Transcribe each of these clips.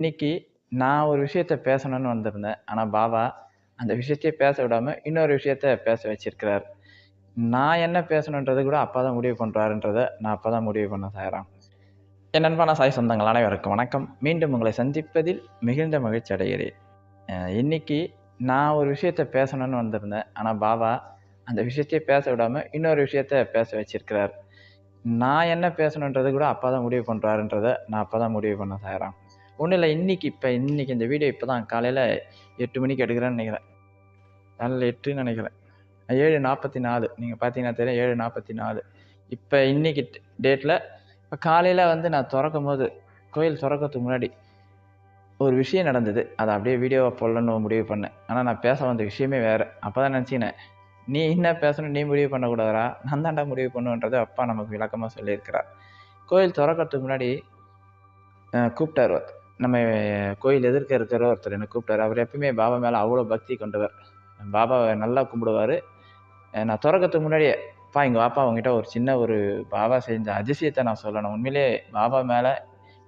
இன்னைக்கு நான் ஒரு விஷயத்த பேசணும்னு வந்திருந்தேன். ஆனால் பாபா அந்த விஷயத்தையே பேச விடாமல் இன்னொரு விஷயத்த பேச வச்சிருக்கிறார். நான் என்ன பேசணுன்றது கூட அப்பா தான் முடிவு பண்ணுறாருன்றதை நான் அப்போ தான் முடிவு பண்ண சாய்ராம். என் நண்பான சாய் சொந்தங்கள் அனைவருக்கும் வணக்கம். மீண்டும் உங்களை சந்திப்பதில் மிகுந்த மகிழ்ச்சி அடைகிறேன். இன்னைக்கு நான் ஒரு விஷயத்த பேசணும்னு வந்திருந்தேன். ஆனால் பாபா அந்த விஷயத்தையே பேச விடாமல் இன்னொரு விஷயத்த பேச வச்சிருக்கிறார். நான் என்ன பேசணுன்றது கூட அப்பா தான் முடிவு பண்ணுறாருன்றதை நான் அப்போ தான் முடிவு பண்ண சாய்ராம். ஒன்றும் இல்லை இன்னைக்கு இப்போ இன்றைக்கி இந்த வீடியோ இப்போ தான் காலையில் எட்டு மணிக்கு எடுக்கிறேன்னு நினைக்கிறேன். நல்ல எட்டுன்னு நினைக்கிறேன். ஏழு நாற்பத்தி நாலு நீங்கள் பார்த்தீங்கன்னா தெரியும் 7:44 இப்ப இன்னைக்கு இன்றைக்கி டேட்டில் இப்போ காலையில் வந்து நான் தொறக்கும்போது கோயில் திறக்கிறதுக்கு முன்னாடி ஒரு விஷயம் நடந்தது. அதை அப்படியே வீடியோவை போடலான்னு முடிவு பண்ணேன். ஆனால் நான் பேச வந்த விஷயமே வேறு. அப்போ தான் நினச்சிக்கினேன் நீ என்ன பேசணும் நீ முடிவு பண்ணக்கூடாதா? நான் தான்டா முடிவு பண்ணுன்றதை அப்பா நமக்கு விளக்கமாக சொல்லியிருக்கிறார். கோயில் திறக்கிறதுக்கு முன்னாடி கூப்பிட்டார் நம்ம கோயில் எதிர்க்க இருக்கிற ஒருத்தர் என்னை கூப்பிட்டாரு. அவர் எப்பவுமே பாபா மேலே அவ்வளோ பக்தி கொண்டவர். பாபாவை நல்லா கும்பிடுவாரு. நான் தொறக்கறதுக்கு முன்னாடியே, "அப்பா எங்கள் பாப்பா அவங்ககிட்ட ஒரு சின்ன ஒரு பாபா செஞ்ச அதிசயத்தை நான் சொல்லணும். உண்மையிலேயே பாபா மேலே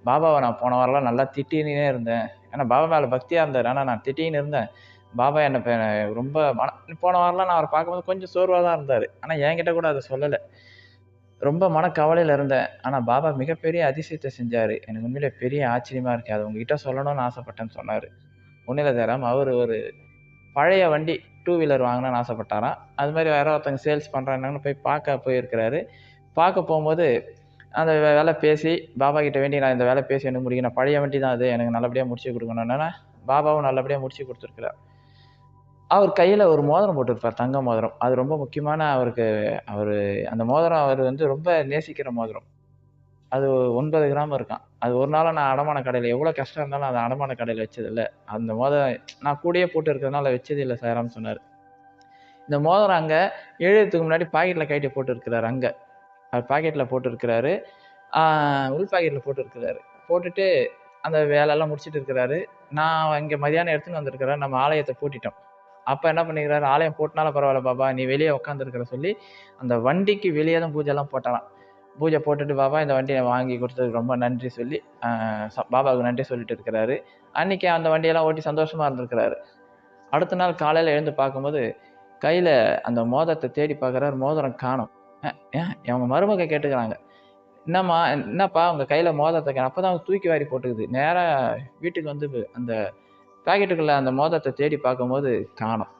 பாபாவை நான் போன வாரம்லாம் நல்லா திட்டினே இருந்தேன். ஏன்னா பாபா மேலே பக்தியாக இருந்தார் ஆனால் நான் திட்டின்னு இருந்தேன். பாபா என்னை ரொம்ப மன போன வாரம்லாம் நான் அவரை பார்க்கும்போது கொஞ்சம் சோர்வாக தான் இருந்தார் ஆனால் என்கிட்ட கூட அதை சொல்லலை ரொம்ப மனக்கவலையில் இருந்தேன். ஆனால் பாபா மிகப்பெரிய அதிசயத்தை செஞ்சார் எனக்கு உண்மையிலே பெரிய ஆச்சரியமாக இருக்குது அது உங்ககிட்ட சொல்லணும்னு ஆசைப்பட்டேன்னு சொன்னார் ஒண்ணும் இல்ல அவர் ஒரு பழைய வண்டி டூ வீலர் வாங்கணும்னு ஆசைப்பட்டாராம். அது மாதிரி வேற ஒருத்தவங்க சேல்ஸ் பண்ணுறாங்கன்னு போய் பார்க்க போயிருக்கிறாரு. பார்க்க போகும்போது அந்த வேலை பேசி பாபா கிட்ட வேண்டி நான் இந்த வேலை பேசி எனக்கு முடிக்கணும். பழைய வண்டி தான் அது. எனக்கு நல்லபடியாக முடிச்சு குடுக்கணும்னோனே, பாபாவும் நல்லபடியாக முடிச்சு குடுத்துருக்கிறார். அவர் கையில் ஒரு மோதிரம் போட்டிருப்பார். தங்க மோதிரம். அது ரொம்ப முக்கியமான அவருக்கு அவர் அந்த மோதிரம் அவர் வந்து ரொம்ப நேசிக்கிற மோதிரம். அது ஒன்பது கிராம் இருக்கான் அது ஒரு நாளாக நான் அடமான கடையில் எவ்வளோ கஷ்டம் இருந்தாலும் அந்த அடமான கடையில் வச்சதில்ல. அந்த மோதிரம் நான் கூடயே போட்டு இருக்கிறதுனால வச்சது இல்லை சாராம்னு சொன்னார் இந்த மோதிரம் அங்கே எழுதுறதுக்கு முன்னாடி பாக்கெட்டில் கைட்டி போட்டுருக்கிறாரு அங்கே அவர் பாக்கெட்டில் போட்டுருக்கிறாரு. உள் பாக்கெட்டில் போட்டுருக்கிறாரு. போட்டுட்டு அந்த வேலையெல்லாம் முடிச்சுட்டு இருக்கிறாரு. நான் இங்கே மதியானம் எடுத்துன்னு வந்திருக்கிறேன். நம்ம ஆலயத்தை பூட்டிட்டோம். அப்போ என்ன பண்ணிக்கிறாரு ஆலயம் பூட்டுனாலும் பரவாயில்ல பாபா, நீ வெளியே உட்காந்துருக்கிற சொல்லி, அந்த வண்டிக்கு வெளியே தான் பூஜைலாம் போட்டலாம் பூஜை போட்டுட்டு பாபா இந்த வண்டியை வாங்கி கொடுத்ததுக்கு ரொம்ப நன்றி சொல்லி, ச பாபாவுக்கு நன்றி சொல்லிட்டு இருக்கிறாரு. அன்னைக்கு அந்த வண்டியெல்லாம் ஓட்டி சந்தோஷமாக இருந்திருக்கிறாரு. அடுத்த நாள் காலையில் எழுந்து பார்க்கும்போது, கையில் அந்த மோதிரத்த தேடி பார்க்குறாரு. மோதிரம் காணும் ஏன் அவங்க மருமக கேட்டுக்கிறாங்க. "என்னம்மா என்னப்பா உங்க கையில அப்போ தான் அவங்க தூக்கி வாரி போட்டுக்குது. நேராக வீட்டுக்கு வந்து அந்த பாக்கெட்டுக்குள்ளே அந்த மோதிரத்தை தேடி பார்க்கும்போது காணும்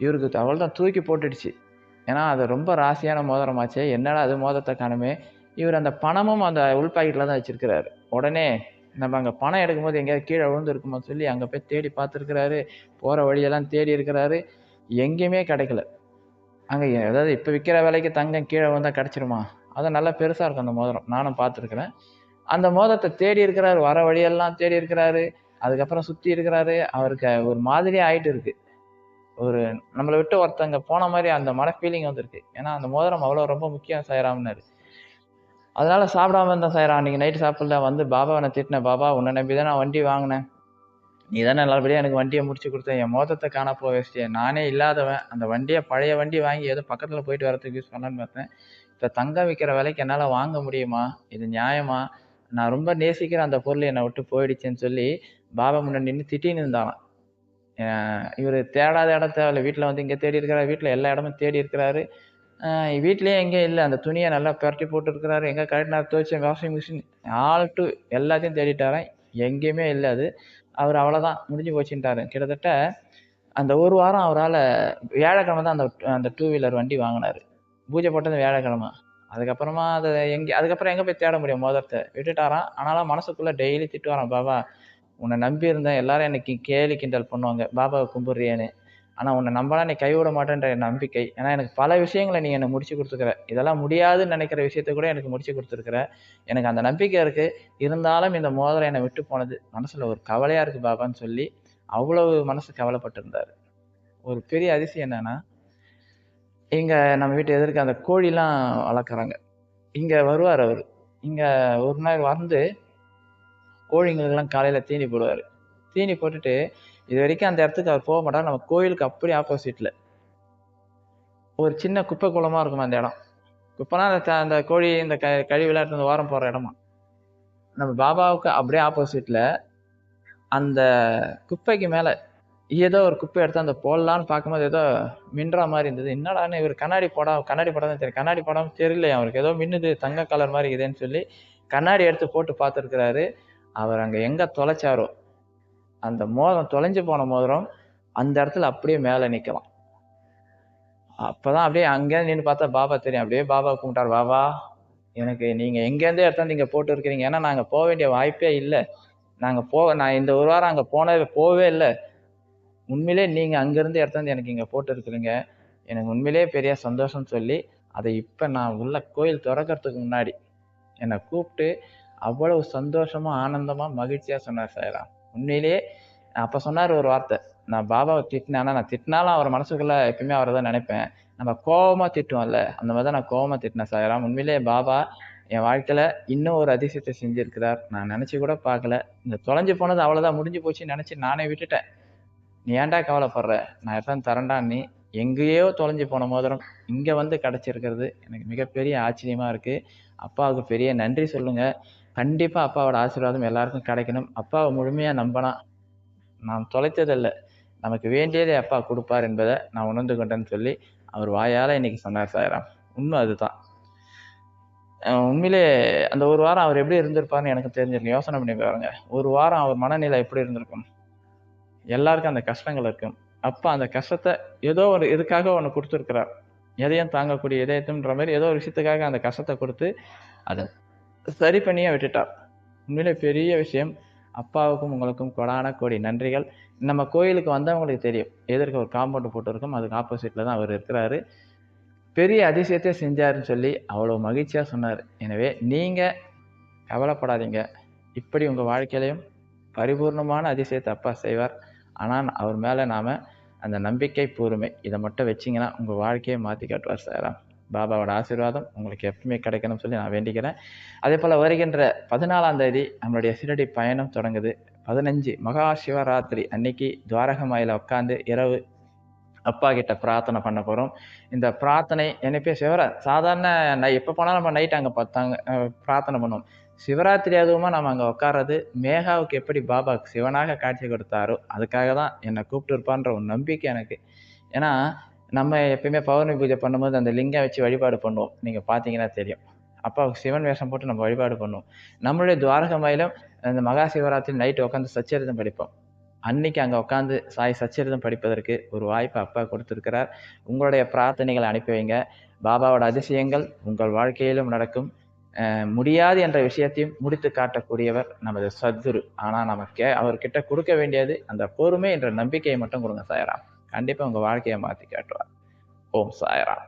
இவருக்கு அவ்வளதான் தூக்கி போட்டுடுச்சு. ஏன்னா அது ரொம்ப ராசியான மோதிரமாச்சே. என்னடா அது மோதத்தை காணோமே! இவர் அந்த பணமும் அந்த உள் பாக்கெட்டில் தான் வச்சுருக்கிறாரு உடனே நம்ம அங்கே பணம் எடுக்கும்போது எங்கேயாவது கீழே விழுந்துருக்குமோ சொல்லி அங்கே போய் தேடி பார்த்துருக்கிறாரு. போகிற வழியெல்லாம் தேடி இருக்கிறாரு. எங்கேயுமே கிடைக்கல. அங்கே அதாவது இப்போ விற்கிற விலைக்கு தங்கம் கீழே விழுந்தா கிடச்சிருமா அது நல்லா பெருசாக இருக்கும் அந்த மோதிரம். நானும் பார்த்துருக்குறேன் அந்த மோதிரத்தை தேடி இருக்கிறாரு. வர வழியெல்லாம் தேடி இருக்கிறாரு. அதுக்கப்புறம் சுற்றி இருக்கிறாரு. அவருக்கு ஒரு மாதிரி ஆயிட்டு இருக்கு. ஒரு நம்மளை விட்டு ஒருத்தங்க போன மாதிரி அந்த மன ஃபீலிங் வந்திருக்கு. ஏன்னா அந்த மோதிரம் அவ்வளோ ரொம்ப முக்கியம் சாயராம்னாரு அதனால சாப்பிடாம இருந்தேன் சாய்ராம். அன்னைக்கு நைட்டு சாப்பிடல. வந்து பாபாவை நான் திட்டினேன். பாபா உன்னை நம்பி தான் நான் வண்டி வாங்கினேன் நீ தானே நல்லபடியாக எனக்கு வண்டியை முடிச்சு கொடுத்தேன் என் மோதத்தை காணா போ வச்சுட்டியே. நானே இல்லாதவன். அந்த வண்டியை பழைய வண்டி வாங்கி ஏதோ பக்கத்தில் போயிட்டு வரதுக்கு யூஸ் பண்ணலான்னு பார்த்தேன். இப்போ தங்கம் விற்கிற விலைக்கு என்னால் வாங்க முடியுமா? இது நியாயமா? நான் ரொம்ப நேசிக்கிற அந்த பொருள் என்னை விட்டு போயிடுச்சேன்னு சொல்லி பாபா முன்னாடி நின்று திட்டின்னு இருந்தாராம். இவர் தேடாத இடம் தேவையில்ல. வீட்டில் வந்து இங்கே தேடி இருக்கிறாரு. வீட்டில் எல்லா இடமும் தேடி இருக்கிறாரு. வீட்லேயே எங்கேயும் இல்லை அந்த துணியை நல்லா புரட்டி போட்டு இருக்கிறாரு. எங்க கழட்டினாரு வாஷிங் மிஷின் ஆல் டூ எல்லாத்தையும் தேடிட்டாரேன் எங்கேயுமே இல்லை அது. அவர் அவ்வளோதான் முடிஞ்சு போச்சுன்ட்டாரு. கிட்டத்தட்ட அந்த ஒரு வாரம் அவரால் வியாழக்கிழமை தான் அந்த அந்த டூ வீலர் வண்டி வாங்கினார் பூஜை போட்டது வியாழக்கிழமை. அதுக்கப்புறமா அதை எங்கே அதுக்கப்புறம் எங்கே போய் தேட முடியும் மோதரத்தை விட்டுட்டாரான் ஆனாலும் மனசுக்குள்ளே டெய்லி திட்டுவாரான் பாபா உன்னை நம்பி இருந்தேன். எல்லாரும் என்னை கி கேலி கிண்டல் பண்ணுவாங்க. பாபாவை கும்பிட்றியேன்னு ஆனால் உன்னை நம்பலாம் நீ கைவிட மாட்டேன்ற என் நம்பிக்கை. ஏன்னா எனக்கு பல விஷயங்களை நீ என்னை முடிச்சு குடுத்துருக்கிற. இதெல்லாம் முடியாதுன்னு நினைக்கிற விஷயத்த கூட எனக்கு முடிச்சு கொடுத்துருக்குற எனக்கு அந்த நம்பிக்கை இருக்குது இருந்தாலும் இந்த மோதிரம் என்னை விட்டு போனது மனசில் ஒரு கவலையாக இருக்குது பாபான்னு சொல்லி, அவ்வளவு மனசு கவலைப்பட்டிருந்தார் ஒரு பெரிய அதிசயம் என்னென்னா இங்கே நம்ம வீட்டு எதிர்க்க அந்த கோழிலாம் வளர்க்குறாங்க. இங்கே வருவார் அவர் இங்கே ஒரு நாள் வந்து கோழிங்களுக்கெல்லாம் காலையில் தீனி போடுவார். தீனி போட்டுட்டு இது வரைக்கும் அந்த இடத்துக்கு அவர் போக மாட்டார். நம்ம கோயிலுக்கு அப்படியே ஆப்போசிட்டில் ஒரு சின்ன குப்பை குளமா இருக்கும் அந்த இடம். குப்பைனா அந்த அந்த கோழி இந்த க கழிவுலாம் விளையாட்டு வந்து ஓரம் போகிற இடமா. நம்ம பாபாவுக்கு அப்படியே ஆப்போசிட்ல அந்த குப்பைக்கு மேலே ஏதோ ஒரு குப்பை எடுத்து அந்த போடலான்னு பார்க்கும்போது ஏதோ மின்ற மாதிரி இருந்தது. என்னடான்னு இவர் கண்ணாடி போடா கண்ணாடி போடாமல் தெரியும் கண்ணாடி போடாமல் தெரியலையே அவருக்கு. ஏதோ மின்னுது தங்க கலர் மாதிரி இருக்குதுன்னு சொல்லி கண்ணாடி எடுத்து போட்டு பார்த்துருக்குறாரு. அவர் அங்கே எங்கே தொலைச்சாரோ அந்த மோதிரம் தொலைஞ்சு போன மோதிரம் அந்த இடத்துல அப்படியே மேலே நிற்கலாம் அப்போ தான் அப்படியே அங்கே நின்று பார்த்தா பாபா தெரியும். அப்படியே பாபா கும்பிட்டார். பாபா எனக்கு நீங்கள் எங்கேருந்தே எடுத்தாந்து இங்கே போட்டு இருக்கிறீங்க ஏன்னா நாங்கள் போக வேண்டிய வாய்ப்பே இல்லை. நாங்கள் போக நான் இந்த ஒரு வாரம் அங்கே போனவே போகவே இல்லை. உண்மையிலே நீங்கள் அங்கேருந்து எடுத்தாந்து எனக்கு இங்கே போட்டு இருக்கிறீங்க எனக்கு உண்மையிலே பெரிய சந்தோஷம்னு சொல்லி அதை இப்போ நான் உள்ள கோயில் திறக்கறதுக்கு முன்னாடி என்னை கூப்பிட்டு அவ்வளவு சந்தோஷமா ஆனந்தமா மகிழ்ச்சியா சொன்னார் சாய்ராம் உண்மையிலேயே அப்போ சொன்னார் ஒரு வார்த்தை. நான் பாபாவை திட்டினேன் ஆனால் நான் திட்டினாலும் அவர் மனசுக்குள்ள எப்பயுமே அவரை தான் நினைப்பேன். நம்ம கோவமா திட்டுவோம்ல அந்த மாதிரி தான் நான் கோவமா திட்டினேன் சாய்ராம் உண்மையிலேயே பாபா என் வாழ்க்கையில இன்னும் ஒரு அதிசயத்தை செஞ்சிருக்கிறார். நான் நினைச்சு கூட பார்க்கல. இந்த தொலைஞ்சு போனது அவ்வளவுதான் முடிஞ்சு போச்சுன்னு நினைச்சு நானே விட்டுட்டேன். நீ ஏன்டா கவலைப்படுற? நான் எல்லாம் தரேன்டா நீ? எங்கேயோ தொலைஞ்சு போன மோதிரம் இங்க வந்து கிடைச்சிருக்கிறது. எனக்கு மிகப்பெரிய ஆச்சரியமா இருக்கு. அப்பாவுக்கு பெரிய நன்றி சொல்லுங்க. கண்டிப்பாக அப்பாவோட ஆசீர்வாதம் எல்லாருக்கும் கிடைக்கணும். அப்பாவை முழுமையாக நம்பினா நாம் தொலைத்ததில்லை. நமக்கு வேண்டியதை அப்பா கொடுப்பார் என்பதை நான் உணர்ந்து கொண்டேன்னு சொல்லி அவர் வாயால் இன்றைக்கி சொன்னார் சாயராம். உண்மை அதுதான். உண்மையிலே அந்த ஒரு வாரம் அவர் எப்படி இருந்திருப்பாருன்னு எனக்கு தெரிஞ்சிருக்கு யோசனை பண்ணி பாருங்க. ஒரு வாரம் அவர் மனநிலை எப்படி இருந்திருக்கும்? எல்லாருக்கும் அந்த கஷ்டங்கள் இருக்கும். அப்போ அந்த கஷ்டத்தை ஏதோ ஒரு இதுக்காக ஒன்று கொடுத்துருக்குறார். எதையும் தாங்கக்கூடிய இதயத்துன்ற மாதிரி ஏதோ ஒரு விஷயத்துக்காக அந்த கஷ்டத்தை கொடுத்து அதை சரி பண்ணியே விட்டுட்டார் உண்மையிலே பெரிய விஷயம். அப்பாவுக்கும் உங்களுக்கும் கொடான கோடி நன்றிகள். நம்ம கோயிலுக்கு வந்தவங்களுக்கு தெரியும். எதற்கு ஒரு காம்பவுண்டு போட்டிருக்கோம் அதுக்கு ஆப்போசிட்டில் தான் அவர் இருக்கிறாரு. பெரிய அதிசயத்தை செஞ்சாருன்னு சொல்லி அவ்வளோ மகிழ்ச்சியாக சொன்னார். எனவே நீங்கள் கவலைப்படாதீங்க. இப்படி உங்கள் வாழ்க்கையிலையும் பரிபூர்ணமான அதிசயத்தை அப்பா செய்வார். ஆனால் அவர் மேலே நாம் அந்த நம்பிக்கை பொறுமை இதை மட்டும் வச்சிங்கன்னா உங்கள் வாழ்க்கையை மாற்றி காட்டுவார் சாராம் பாபாவோட ஆசீர்வாதம் உங்களுக்கு எப்பவுமே கிடைக்கணும்னு சொல்லி நான் வேண்டிக்கிறேன். அதே போல் வருகின்ற பதினாலாம் தேதி நம்மளுடைய சிறடி பயணம் தொடங்குது. பதினஞ்சு மகா சிவராத்திரி அன்னைக்கு துவாரகமாயில் உட்காந்து இரவு அப்பா கிட்ட பிரார்த்தனை பண்ண போகிறோம் இந்த பிரார்த்தனை என்னைப்பே சிவர சாதாரண நான் எப்போ போனாலும் நம்ம நைட் அங்கே பார்த்தாங்க பிரார்த்தனை பண்ணுவோம். சிவராத்திரி அதுவுமா நம்ம அங்கே உட்கார்றது மேகாவுக்கு எப்படி பாபா சிவனாக காட்சி கொடுத்தாரோ அதுக்காக தான் என்னை கூப்பிட்டு இருப்பான்ற ஒரு நம்பிக்கை எனக்கு. ஏன்னா நம்ம எப்பயுமே பௌர்ணமி பூஜை பண்ணும்போது அந்த லிங்கம் வச்சு வழிபாடு பண்ணுவோம். நீங்கள் பார்த்தீங்கன்னா தெரியும். அப்பாவுக்கு சிவன் வேஷம் போட்டு நம்ம வழிபாடு பண்ணுவோம். நம்மளுடைய துவாரகமாயிலும் அந்த மகா சிவராத்திரி நைட்டு உட்காந்து சச்சரிதம் படிப்போம். அன்னைக்கு அங்கே உட்காந்து சாய் சச்சரிதம் படிப்பதற்கு ஒரு வாய்ப்பு அப்பா கொடுத்துருக்கிறார். உங்களுடைய பிரார்த்தனைகளை அனுப்பி வைங்க. பாபாவோட அதிசயங்கள் உங்கள் வாழ்க்கையிலும் நடக்கும். முடியாது என்ற விஷயத்தையும் முடித்து காட்டக்கூடியவர் நமது சத்குரு. ஆனால் நமக்கு அவர்கிட்ட கொடுக்க வேண்டியது அந்த பொறுமை என்ற நம்பிக்கையை மட்டும் கொடுங்க சாயராம். கண்டிப்பாக உங்கள் வாழ்க்கையை மாற்றி காட்டுவார். ஓம் சாயராம்.